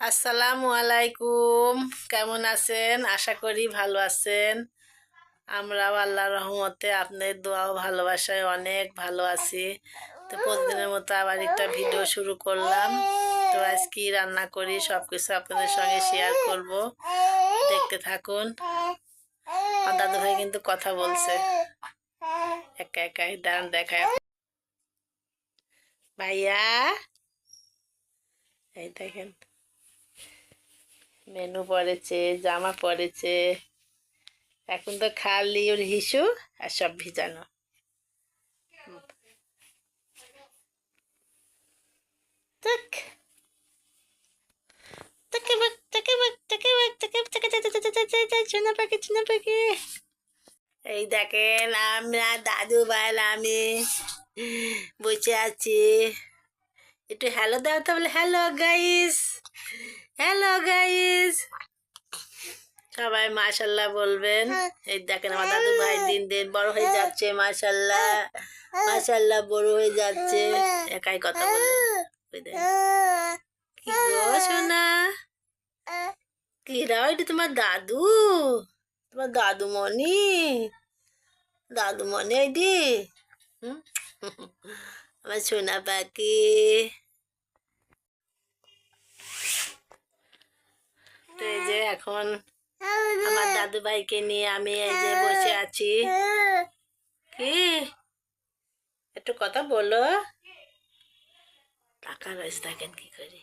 আসসালামু আলাইকুম। কেমন আছেন? আশা করি ভালো আছেন। আমরাও আল্লাহ রহমতে আপনার দোয়াও ভালোবাসায় অনেক ভালো আছি। তো প্রতিদিনের মতো আবার একটা ভিডিও শুরু করলাম। তো আজ কি রান্না করি সব কিছু আপনাদের সঙ্গে শেয়ার করব। দেখতে থাকুন। আমার দাদু ভাই কিন্তু কথা বলছে। একা একাই দাঁড়ান দেখায়। ভাইয়া, এই দেখেন। মেনু পড়েছে জামা পড়েছে এখন তো খালি ওর হিসু আর সব ভিজানো। এই দেখেন আমরা দাদু ভাই আমি বসে আছি একটু হ্যালো দাও তো বলে হ্যালো গাইস হ্যালো গাইস সবাই মাশাল্লাহ বলবেন। এই দেখেন আমার দাদু ভাই দিন দিন বড় হয়ে যাচ্ছে মাশাল্লাহ মাশাল্লাহ বড় হয়ে যাচ্ছে। একাই কথা বলে। কি গো সোনা? কি রাও এটা তোমার দাদু তোমার দাদু মনি দাদু মনি এইদি হুম? আমার সোনা পাখি তো এই যে এখন আমার দাদু ভাইকে নিয়ে আমি এই যে বসে আছি কি একটু কথা বলো টাকা রয়েছে থাকেন কি করি।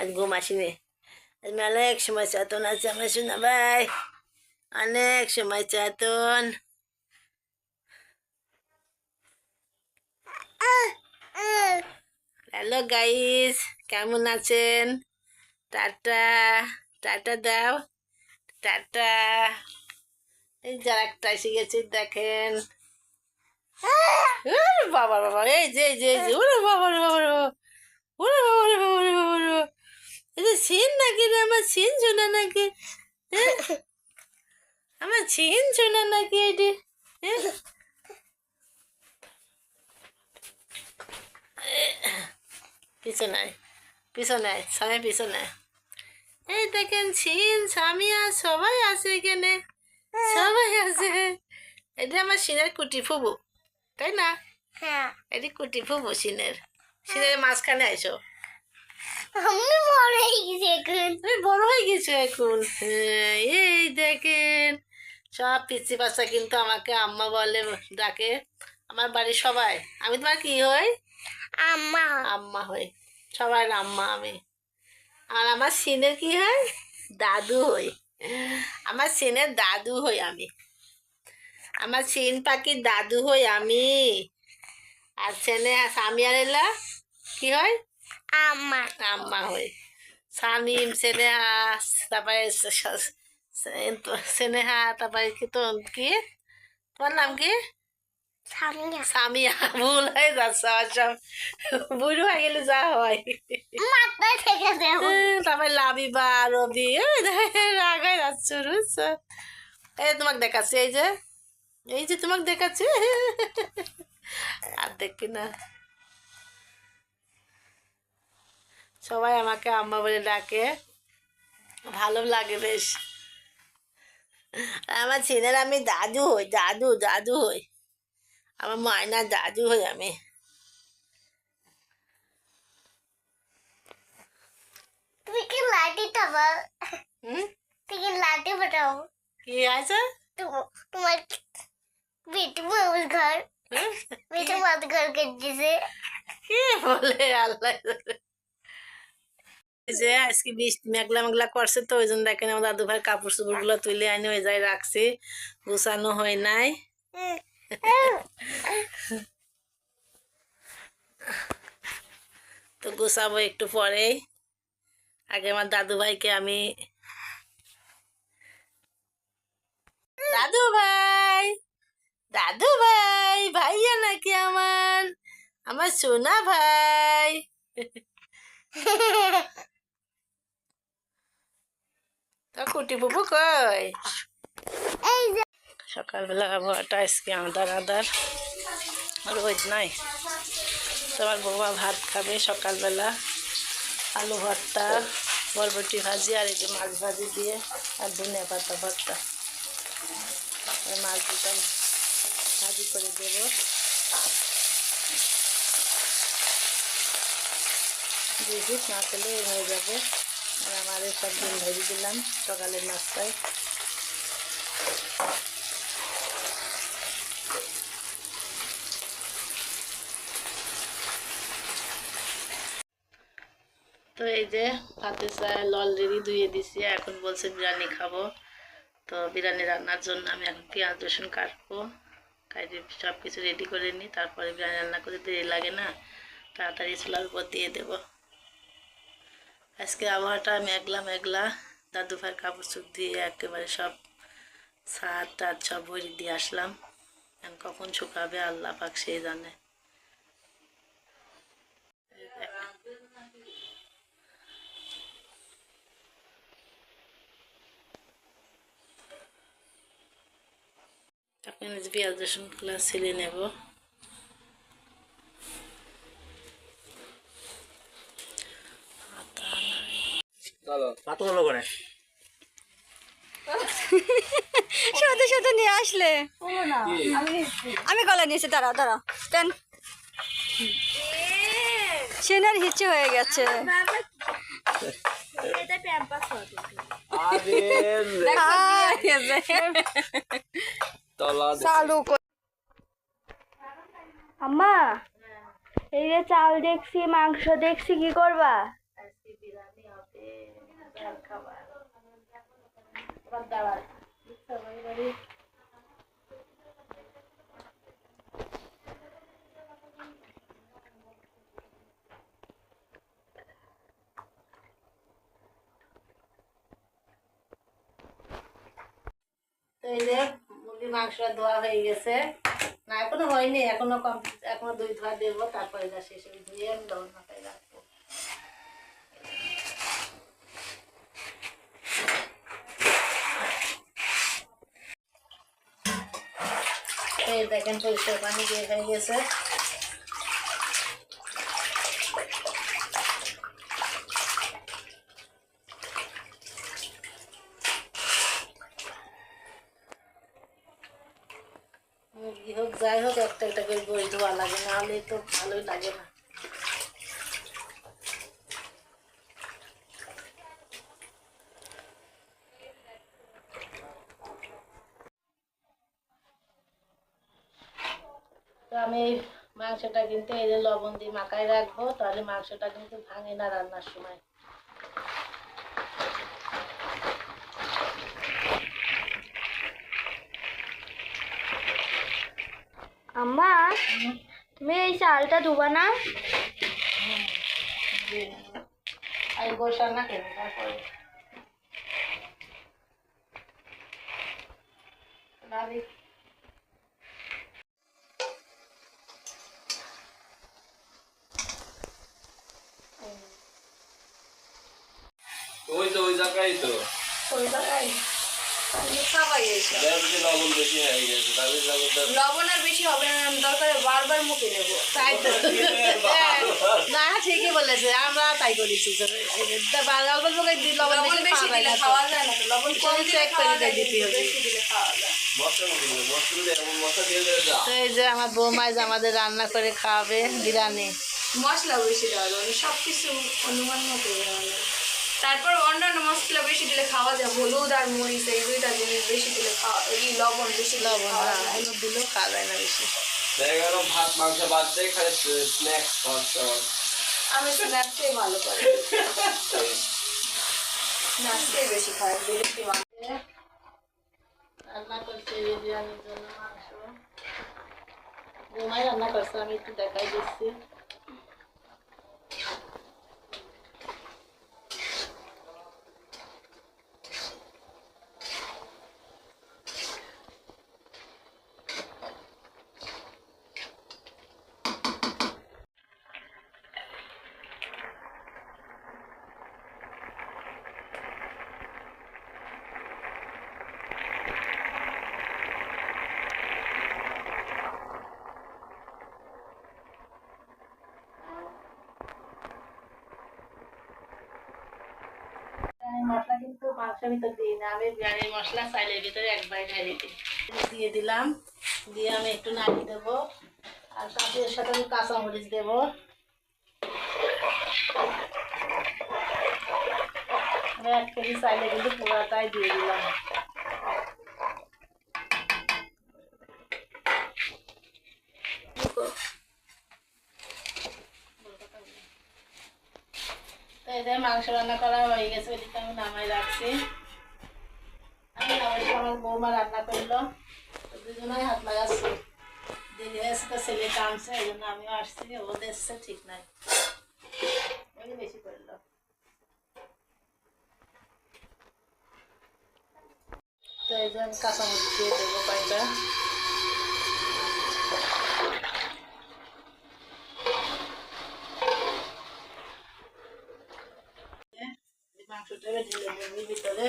আজ ঘুম আসিনি আজ মেলা এক সময় চেতন আছে আমার শোনা ভাই অনেক সময় চেতন হ্যালো গাইস কেমন আছেন? টাটা টাটা দাও, টাটা। এই যার একটা এসে গেছে, দেখেন। ওরে বাবা এই যে যে, এই যে ওরে বাবা রে বাবা রে বাবা ওরে বাবা রে বাবা রে বাবা রে বাবা। এটা সিন নাকি রে? আমার সিন শোনা নাকি? আমার সিন শোনা নাকি এটি? হ্যাঁ? পিছনায় পিছনায় স্বামী পিছনায় এই দেখেন সিন স্বামী আর সবাই আছে এখানে সবাই আছে। এটা আমার সিনের কুটি ফুবু তাই না? এটি কুটি ফুবু সিনের। সিনের মাঝখানে আইসো। আমি বড় হয়ে গেছি এখন। তুমি বড় হয়ে গেছো এখন। হ্যাঁ, এই দেখেন সব পিসি বাচ্চা কিন্তু আমাকে আম্মা বলে ডাকে। আমার বাড়ির সবাই। আমি তোমার কি হই? আম্মা। আম্মা হই সবার আম্মা আমি। আর আমার সিনের কি হয়? দাদু হই। আমার সিনের দাদু হই আমি। আমার সিন পাখির দাদু হই আমি। আর সেনে সামিয়ার এলা কি হয়? আম্মা। আম্মা হই। সামিম সেনেহা তারপরে সেনেহা তারপরে কি তো কি? তোমার নাম কি? সামিয়া। ভুল হয়ে যাচ্ছে আমার সব বুড়ো হয়ে গেলে যা হয়। তারপরে লাবিবা রবি রাগ হয়ে যাচ্ছে বুঝছ? এই তোমাকে দেখাচ্ছি এই যে এই যে তোমাকে দেখাচ্ছি। আর দেখবি না। সবাই আমাকে আম্মা বলে ডাকে। ভালো লাগে বেশ। আমার ছেলের আমি দাদু হই দাদু দাদু হই। আমার ময়না দাদু হই আমি তুমি কি লাঠি খাব হুম তুমি কি লাঠি পাঠাও কি আছে তোমার বেটি বাবুর ঘর? বেটি মাত ঘর কেটেছে কি বলে আল্লাহ যে আজকে বৃষ্টি মেঘলা মেঘলা করছে তো ওই জন্য দেখেন আমার দাদু ভাই কাপড় চোপড়গুলো তুলে আনি ওই জায়গায় রাখছি গুছানো হয় নাই তো গুছাবো একটু পরেই আগে আমার দাদু ভাইকে আমি দাদু ভাই দাদু ভাই ভাইয়া নাকি আমার? আমার সোনা ভাই। তা কুটি পুপু কই? এই যে সকালবেলা আবহাওয়াটা আজকে আদার আদার। রোজ নাই। তোমার বৌমা ভাত খাবে সকালবেলা। আলু ভর্তা, বরবটি ভাজি আর এই যে মাছ ভাজি দিয়ে আর ধনিয়া পাতা ভর্তা। মাছ দুটো ভাজি করে দেবো। দেখি না খেলে হয়ে যাবে। আর আমাদের সব দিন ভেজে দিলাম সকালের নাস্তায় তো এই যে ভাতের চাল অলরেডি ধুয়ে দিছি, এখন বলছে বিরিয়ানি খাব। তো বিরিয়ানি রান্নার জন্য আমি এখন পেঁয়াজ, রসুন কাটবো, কাটে সব কিছু রেডি করে নিই, তারপরে বিরিয়ানি রান্না করে দেরি লাগে না, তাড়াতাড়ি চুলার উপর দিয়ে দেব। আজকে আবহাওয়াটা মেঘলা মেঘলা, দাদু ভাইয়ের কাপড় চুপ দিয়ে একেবারে সব ছাদ টাদ সব ভরি দিয়ে আসলাম। কখন শুকাবে, আল্লাহ পাক সেই জানে। এখন পেঁয়াজ রসুনগুলো ছিলে নেব। শুধু শুধু নিয়ে আসলে। আমি গলা নিয়েছি দাঁড়া দাঁড়া কেন সেনার হিচ্ছে হয়ে গেছে। তলা চালু আম্মা এই যে চাল দেখছি মাংস দেখছি কি করবা? এই যে মুরগির মাংস ধোয়া হয়ে গেছে। না, এখনও হয়নি, এখনও কমপ্লিট এখনও দুই ধোয়া দেবো, তারপরে যা শেষে ধুয়ে আমি লবণ মাথায় রাখব। দেখেন, পরিষ্কার পানি দিয়ে হয়ে গেছে মুরগি হোক যাই হোক, একটা একটা করে বই ধোয়া লাগে না হলে তো ভালোই লাগে না। আমি মাংসটা কিন্তু এই যে লবণ দিয়ে মাখায় রাখব, তাহলে মাংসটা কিন্তু ভাঙে না রান্নার সময়। আম্মা তুমি এই চালটা ধুবা না। ওই তো ওই জায়গায় তো। ওই জায়গায় তুমি খাবাই এসো দেখছি লবণ হয়ে গেছে তাহলে লবণটা লবণ আর বেশি হবে না দরকার বারবার মুখে নেব তাই তো। না ঠিকই বলেছে আমরা তাই করেছি অল্প অল্প লবণ লবণ বেশি বেশি দিলে যায় না তো। খাওয়া যায় না লবণ কম চেক করে খাওয়া দিয়ে যায় দিতে হবে। বেশি দিলে খাওয়া যায়। মশলা দিলে মশলা দিয়ে এমন মশলা দিয়ে দেবে যা। তো এই যে আমার আমাদের রান্না করে খাওয়াবে বিরিয়ানি। মশলা বেশি দেওয়া যাবে সব কিছু অনুমান মতো তারপর অন্যান্য মশলা বেশি দিলে খাওয়া যায়। হলুদ আর মরিচ এই দুইটা জিনিস বেশি দিলে খাওয়া এই লবণ বেশি লবণ হ্যাঁ, হলুদ দিলেও খাওয়া যায় না বেশি। দেখা গেল ভাত মাংস বাদ দিয়ে খালি স্ন্যাক্স খাওয়াচ্ছে আমি স্ন্যাপটাই ভালো পারি বেশি খাই বিরক্তি মানে রান্না করছে বিরিয়ানির জন্য মাংস। বৌমাই রান্না করছে আমি একটু দেখাই দিচ্ছি। কিন্তু মাংসের ভিতর দিই না, আমি বিরিয়ানির মশলা চাইলের ভিতরে একবার ঢেলে দিই। দিয়ে দিলাম, দিয়ে আমি একটু নাড়ি দেবো। আর কাঁচের সাথে আমি কাঁচামরিচ দেবো। এক কেজি চাইলে কিন্তু পুরাটাই দিয়ে দিলাম। মাংস রান্না করা হয়ে গেছে ওইদিকে আমি নামাই রাখছি। আমি অবশ্য আমার বৌমা রান্না করল। তো দুজনেই হাত লাগাচ্ছি দেরি হয়েছে তো ছেলে কামছে এই জন্য আমিও আসছি, ও দেখছে, ঠিক নাই। ওই বেশি করল। তো এই যে আমি কাঁচামরিচ দিয়ে দেবো কয়েকটা। মাংসটা ঢেলে দেবো ভিতরে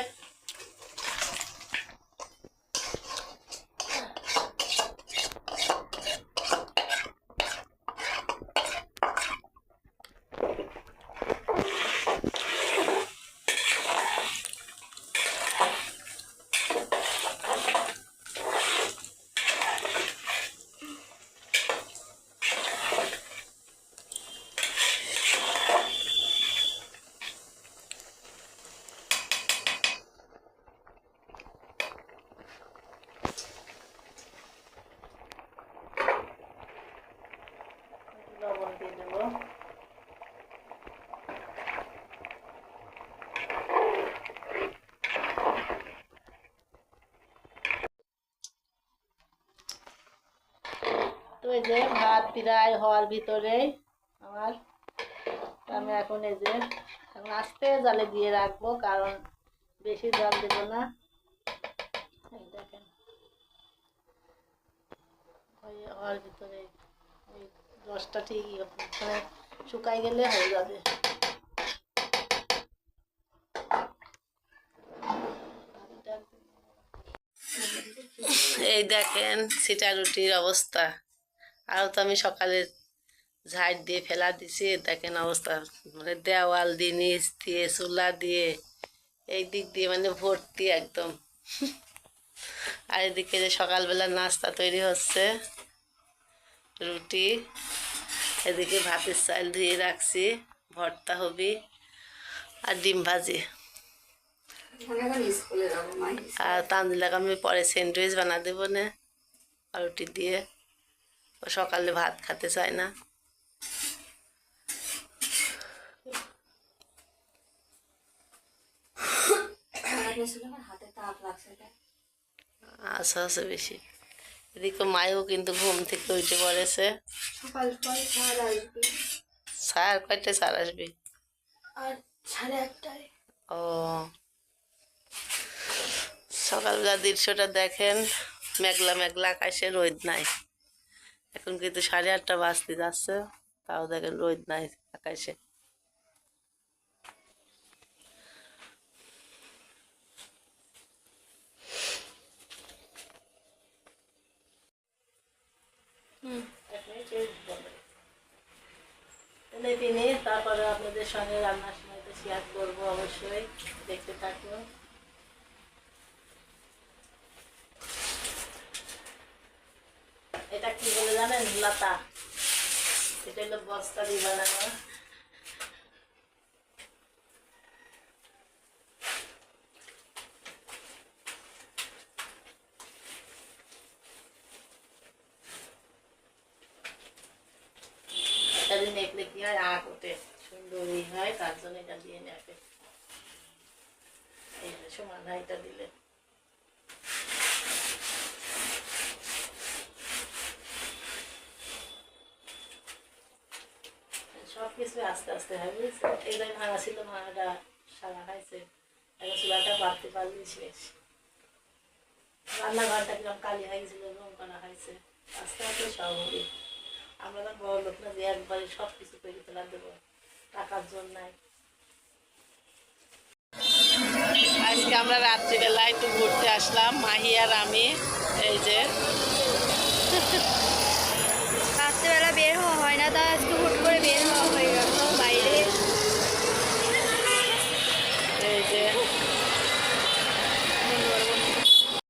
লবণ দিয়ে দেবো তো এই যে ভাত প্রায় হওয়ার ভিতরে আমার। আমি এখন এই যে এখন আস্তে জালে দিয়ে রাখব, কারণ বেশি জল দেবো না। এই দেখেন। হওয়ার ভিতরে ওই রসটা ঠিকই মানে শুকাই গেলে হয়ে যাবে। এই দেখেন, সিটা রুটির অবস্থা। আরও তো আমি সকালে ঝাড় দিয়ে ফেলা দিছি দেখেন অবস্থা। মানে দেওয়াল দিয়ে নিচ দিয়ে চুলা দিয়ে এই দিক দিয়ে মানে ভর্তি একদম। আর এদিকে যে সকালবেলা নাস্তা তৈরি হচ্ছে রুটি এদিকে ভাতের চাল ধুয়ে রাখছি ভর্তা হবি আর ডিম ভাজি। আর তান্দুলাকে আমি পরে স্যান্ডউইচ বানা দেবো না রুটি দিয়ে। ও সকালে ভাত খেতে চায় না। আচ্ছা আছে বেশি। এদিকে মায়ও কিন্তু ঘুম থেকে উঠে পড়েছে। আসবে। কয়টা স্যার আসবে? ও। সকালবেলা দৃশ্যটা দেখেন মেঘলা মেঘলা আকাশে রোদ নাই। এখন কিন্তু সাড়ে আটটা বাজতে যাচ্ছে। তাও দেখেন রোদ নাই আকাশে। তারপরে আপনাদের সঙ্গে রান্নার সময় তো শেয়ার করব অবশ্যই। দেখতে থাকুন এটা কি বলে জানেন লতা। এটা হলো বস্তা দিয়ে বানানো। এটা দিয়ে নেকলে কি হয়? আঁক ওঠে। সুন্দর হয়, তার জন্য এটা দিয়ে নেবে এই সমান হয় দিলে সব কিছু আস্তে আস্তে হয়। বুঝছেন এটাই ভাঙা ছিল ভাঙাটা সারা খাইছে এখন চুলাটা বাড়তে পারলে শেষ। রান্নাঘরটা কীরকম কালি হয়ে গেছিল রং করা হয়েছে আস্তে আস্তে সব হবে আমরা তো বড় লোক না যে একবারে সব কিছু করে তোলা দেবো টাকার জন্য নাই। আজকে আমরা রাত্রিবেলা একটু ঘুরতে আসলাম মাহি আর আমি এই যে। রাত্রেবেলা বের হওয়া হয় না তাই আজকে হুট করে বের